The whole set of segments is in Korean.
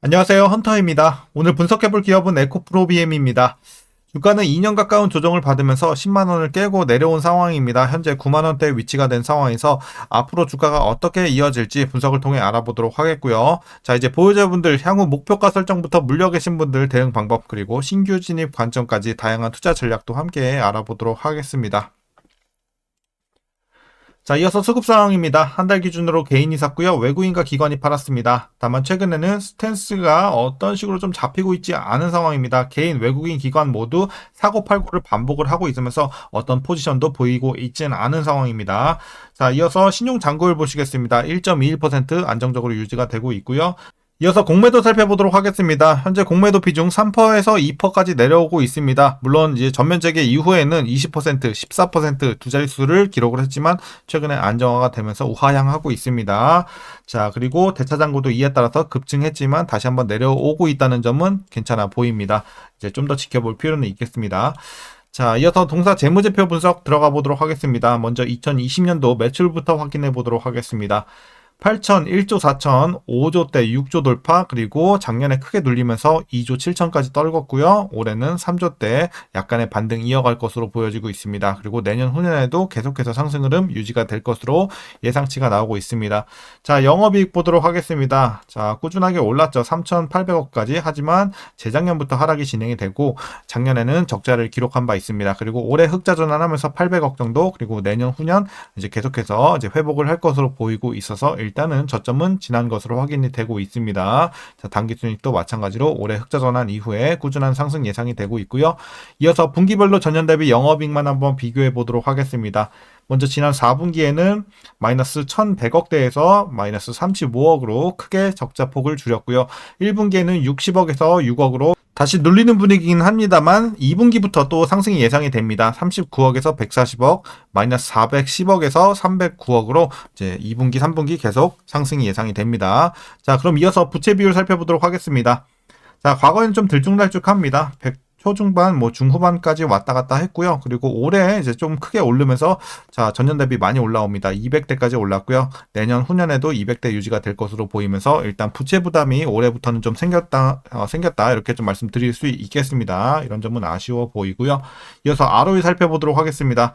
안녕하세요. 헌터입니다. 오늘 분석해볼 기업은 에코프로비엠입니다. 주가는 2년 가까운 조정을 받으면서 10만원을 깨고 내려온 상황입니다. 현재 9만원대 위치가 된 상황에서 앞으로 주가가 어떻게 이어질지 분석을 통해 알아보도록 하겠고요. 자, 이제 보유자분들 향후 목표가 설정부터 물려 계신 분들 대응 방법 그리고 신규 진입 관점까지 다양한 투자 전략도 함께 알아보도록 하겠습니다. 자, 이어서 수급 상황입니다. 한 달 기준으로 개인이 샀고요. 외국인과 기관이 팔았습니다. 다만 최근에는 스탠스가 어떤 식으로 좀 잡히고 있지 않은 상황입니다. 개인, 외국인, 기관 모두 사고 팔고를 반복을 하고 있으면서 어떤 포지션도 보이고 있지는 않은 상황입니다. 자, 이어서 신용 잔고율 보시겠습니다. 1.21% 안정적으로 유지가 되고 있고요. 이어서 공매도 살펴보도록 하겠습니다. 현재 공매도 비중 3%에서 2%까지 내려오고 있습니다. 물론 이제 전면 재개 이후에는 20%, 14%두 자릿수를 기록을 했지만 최근에 안정화가 되면서 우하향하고 있습니다. 자, 그리고 대차장고도 이에 따라서 급증했지만 다시 한번 내려오고 있다는 점은 괜찮아 보입니다. 이제 좀 더 지켜볼 필요는 있겠습니다. 자, 이어서 동사 재무제표 분석 들어가 보도록 하겠습니다. 먼저 2020년도 매출부터 확인해 보도록 하겠습니다. 8천, 1조 4천, 5조 대 6조 돌파, 그리고 작년에 크게 눌리면서 2조 7천까지 떨궜고요. 올해는 3조 대 약간의 반등 이어갈 것으로 보여지고 있습니다. 그리고 내년 후년에도 계속해서 상승 흐름 유지가 될 것으로 예상치가 나오고 있습니다. 자, 영업이익 보도록 하겠습니다. 자, 꾸준하게 올랐죠. 3,800억까지. 하지만 재작년부터 하락이 진행이 되고 작년에는 적자를 기록한 바 있습니다. 그리고 올해 흑자 전환하면서 800억 정도, 그리고 내년 후년 이제 계속해서 이제 회복을 할 것으로 보이고 있어서 일단은 저점은 지난 것으로 확인이 되고 있습니다. 자, 단기 순이익도 마찬가지로 올해 흑자 전환 이후에 꾸준한 상승 예상이 되고 있고요. 이어서 분기별로 전년 대비 영업이익만 한번 비교해 보도록 하겠습니다. 먼저 지난 4분기에는 마이너스 1100억대에서 마이너스 35억으로 크게 적자 폭을 줄였고요. 1분기에는 60억에서 6억으로 다시 눌리는 분위기긴 합니다만 2분기부터 또 상승이 예상이 됩니다. 39억에서 140억, 마이너스 410억에서 309억으로 이제 2분기, 3분기 계속 상승이 예상이 됩니다. 자, 그럼 이어서 부채 비율 살펴보도록 하겠습니다. 자, 과거에는 좀 들쭉날쭉합니다. 100 초중반, 뭐 중후반까지 왔다 갔다 했고요. 그리고 올해 이제 좀 크게 오르면서 자 전년 대비 많이 올라옵니다. 200대까지 올랐고요. 내년 후년에도 200대 유지가 될 것으로 보이면서 일단 부채 부담이 올해부터는 좀 생겼다 어, 생겼다 이렇게 좀 말씀드릴 수 있겠습니다. 이런 점은 아쉬워 보이고요. 이어서 ROE 살펴보도록 하겠습니다.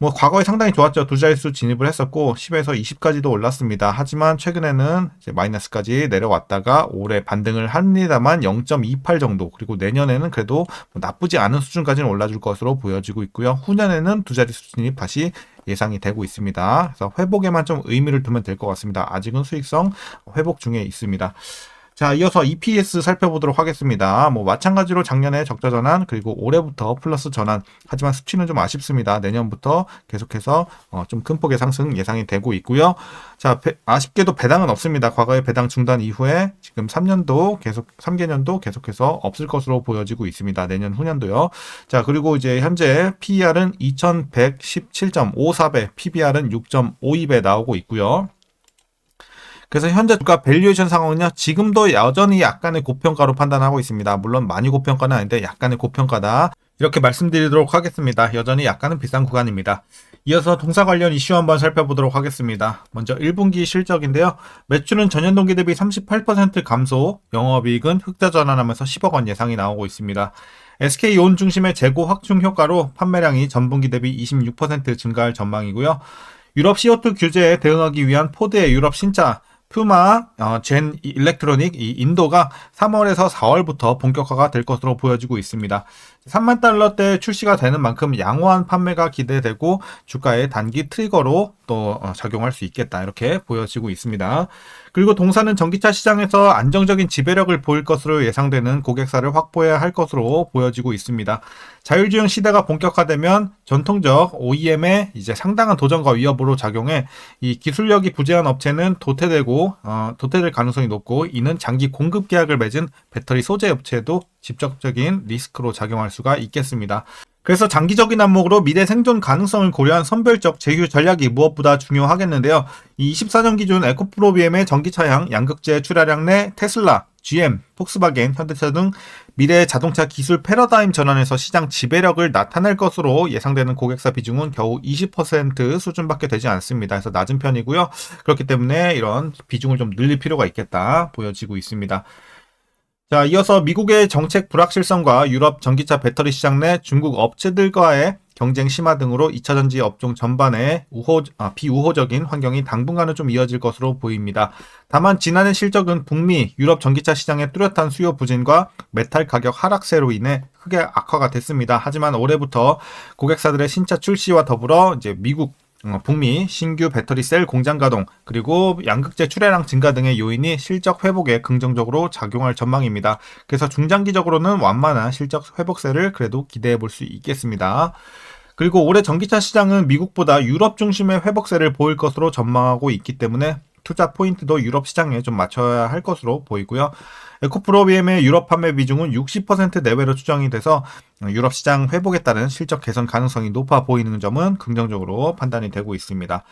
뭐 과거에 상당히 좋았죠. 두 자릿수 진입을 했었고 10에서 20까지도 올랐습니다. 하지만 최근에는 이제 마이너스까지 내려왔다가 올해 반등을 합니다만 0.28 정도 그리고 내년에는 그래도 뭐 나쁘지 않은 수준까지는 올라줄 것으로 보여지고 있고요. 후년에는 두 자릿수 진입 다시 예상이 되고 있습니다. 그래서 회복에만 좀 의미를 두면 될 것 같습니다. 아직은 수익성 회복 중에 있습니다. 자, 이어서 EPS 살펴보도록 하겠습니다. 뭐 마찬가지로 작년에 적자 전환 그리고 올해부터 플러스 전환. 하지만 수치는 좀 아쉽습니다. 내년부터 계속해서 어, 좀 큰 폭의 상승 예상이 되고 있고요. 자, 배, 아쉽게도 배당은 없습니다. 과거의 배당 중단 이후에 지금 3년도 계속 3개년도 계속해서 없을 것으로 보여지고 있습니다. 내년 후년도요. 자, 그리고 이제 현재 PER은 2117.54배, PBR은 6.52배 나오고 있고요. 그래서 현재 주가 밸류에이션 상황은요, 지금도 여전히 약간의 고평가로 판단하고 있습니다. 물론 많이 고평가는 아닌데 약간의 고평가다. 이렇게 말씀드리도록 하겠습니다. 여전히 약간은 비싼 구간입니다. 이어서 동사 관련 이슈 한번 살펴보도록 하겠습니다. 먼저 1분기 실적인데요. 매출은 전년 동기 대비 38% 감소, 영업이익은 흑자 전환하면서 10억 원 예상이 나오고 있습니다. SK온 중심의 재고 확충 효과로 판매량이 전분기 대비 26% 증가할 전망이고요. 유럽 CO2 규제에 대응하기 위한 포드의 유럽 신차 퓨마, 어, 젠 일렉트로닉 이 인도가 3월에서 4월부터 본격화가 될 것으로 보여지고 있습니다. 3만 달러대 출시가 되는 만큼 양호한 판매가 기대되고 주가의 단기 트리거로 또 어, 작용할 수 있겠다 이렇게 보여지고 있습니다. 그리고 동사는 전기차 시장에서 안정적인 지배력을 보일 것으로 예상되는 고객사를 확보해야 할 것으로 보여지고 있습니다. 자율주행 시대가 본격화되면 전통적 OEM의 이제 상당한 도전과 위협으로 작용해 이 기술력이 부재한 업체는 도태되고 어, 도태될 가능성이 높고 이는 장기 공급 계약을 맺은 배터리 소재 업체도 직접적인 리스크로 작용할 수가 있겠습니다. 그래서 장기적인 안목으로 미래 생존 가능성을 고려한 선별적 제휴 전략이 무엇보다 중요하겠는데요. 이 24년 기준 에코프로비엠의 전기차량 양극재 출하량 내 테슬라, GM, 폭스바겐, 현대차 등 미래 자동차 기술 패러다임 전환에서 시장 지배력을 나타낼 것으로 예상되는 고객사 비중은 겨우 20% 수준밖에 되지 않습니다. 그래서 낮은 편이고요. 그렇기 때문에 이런 비중을 좀 늘릴 필요가 있겠다 보여지고 있습니다. 자, 이어서 미국의 정책 불확실성과 유럽 전기차 배터리 시장 내 중국 업체들과의 경쟁 심화 등으로 2차 전지 업종 전반에 우호, 아, 비우호적인 환경이 당분간은 좀 이어질 것으로 보입니다. 다만 지난해 실적은 북미, 유럽 전기차 시장의 뚜렷한 수요 부진과 메탈 가격 하락세로 인해 크게 악화가 됐습니다. 하지만 올해부터 고객사들의 신차 출시와 더불어 이제 미국 어, 북미 신규 배터리 셀 공장 가동 그리고 양극재 출하량 증가 등의 요인이 실적 회복에 긍정적으로 작용할 전망입니다. 그래서 중장기적으로는 완만한 실적 회복세를 그래도 기대해 볼 수 있겠습니다. 그리고 올해 전기차 시장은 미국보다 유럽 중심의 회복세를 보일 것으로 전망하고 있기 때문에 투자 포인트도 유럽 시장에 좀 맞춰야 할 것으로 보이고요. 에코프로비엠의 유럽 판매 비중은 60% 내외로 추정이 돼서 유럽 시장 회복에 따른 실적 개선 가능성이 높아 보이는 점은 긍정적으로 판단이 되고 있습니다.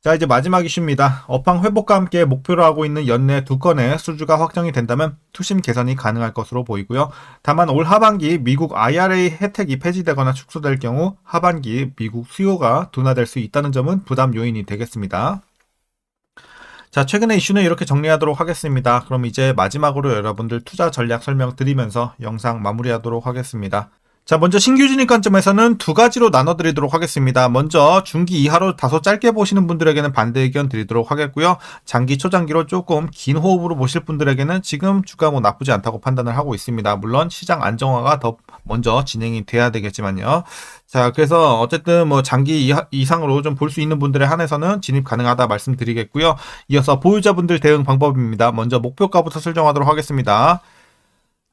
자, 이제 마지막 이슈입니다. 업황 회복과 함께 목표로 하고 있는 연내 두 건의 수주가 확정이 된다면 투심 개선이 가능할 것으로 보이고요. 다만 올 하반기 미국 IRA 혜택이 폐지되거나 축소될 경우 하반기 미국 수요가 둔화될 수 있다는 점은 부담 요인이 되겠습니다. 자, 최근의 이슈는 이렇게 정리하도록 하겠습니다. 그럼 이제 마지막으로 여러분들 투자 전략 설명 드리면서 영상 마무리하도록 하겠습니다. 자, 먼저 신규 진입 관점에서는 두 가지로 나눠 드리도록 하겠습니다. 먼저 중기 이하로 다소 짧게 보시는 분들에게는 반대 의견 드리도록 하겠고요. 장기, 초장기로 조금 긴 호흡으로 보실 분들에게는 지금 주가 뭐 나쁘지 않다고 판단을 하고 있습니다. 물론 시장 안정화가 더 먼저 진행이 돼야 되겠지만요. 자, 그래서 어쨌든 뭐 장기 이상으로 좀 볼 수 있는 분들에 한해서는 진입 가능하다 말씀드리겠고요. 이어서 보유자분들 대응 방법입니다. 먼저 목표가부터 설정하도록 하겠습니다.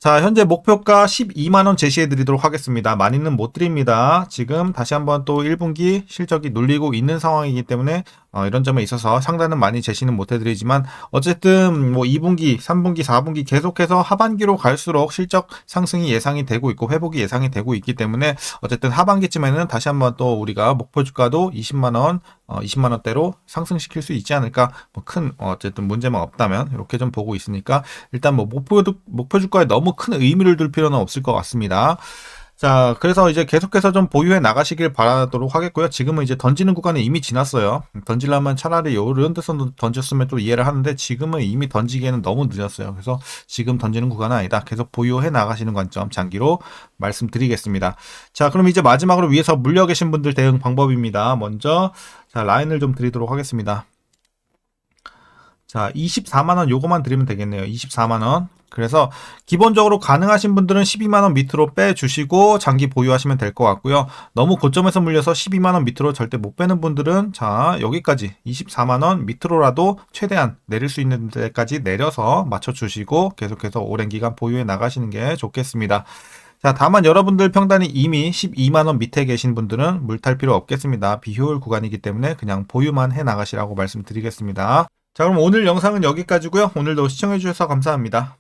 자, 현재 목표가 12만원 제시해 드리도록 하겠습니다. 많이는 못 드립니다. 지금 다시 한번 또 1분기 실적이 눌리고 있는 상황이기 때문에 어, 이런 점에 있어서 상단은 많이 제시는 못 해드리지만 어쨌든 뭐 2분기, 3분기, 4분기 계속해서 하반기로 갈수록 실적 상승이 예상이 되고 있고 회복이 예상이 되고 있기 때문에 어쨌든 하반기쯤에는 다시 한번 또 우리가 목표 주가도 20만 원, 어, 20만 원대로 상승시킬 수 있지 않을까 뭐 큰 어, 어쨌든 문제만 없다면 이렇게 좀 보고 있으니까 일단 뭐 목표 목표 주가에 너무 큰 의미를 둘 필요는 없을 것 같습니다. 자, 그래서 이제 계속해서 좀 보유해 나가시길 바라도록 하겠고요. 지금은 이제 던지는 구간은 이미 지났어요. 던질라면 차라리 요런 데서 던졌으면 또 이해를 하는데 지금은 이미 던지기에는 너무 늦었어요. 그래서 지금 던지는 구간은 아니다. 계속 보유해 나가시는 관점 장기로 말씀드리겠습니다. 자, 그럼 이제 마지막으로 위에서 물려 계신 분들 대응 방법입니다. 먼저 자, 라인을 좀 드리도록 하겠습니다. 자, 24만원 요거만 드리면 되겠네요. 24만원. 그래서 기본적으로 가능하신 분들은 12만원 밑으로 빼주시고 장기 보유하시면 될 것 같고요. 너무 고점에서 물려서 12만원 밑으로 절대 못 빼는 분들은 자 여기까지 24만원 밑으로라도 최대한 내릴 수 있는 데까지 내려서 맞춰주시고 계속해서 오랜 기간 보유해 나가시는 게 좋겠습니다. 자, 다만 여러분들 평단이 이미 12만원 밑에 계신 분들은 물 탈 필요 없겠습니다. 비효율 구간이기 때문에 그냥 보유만 해 나가시라고 말씀드리겠습니다. 자, 그럼 오늘 영상은 여기까지고요. 오늘도 시청해주셔서 감사합니다.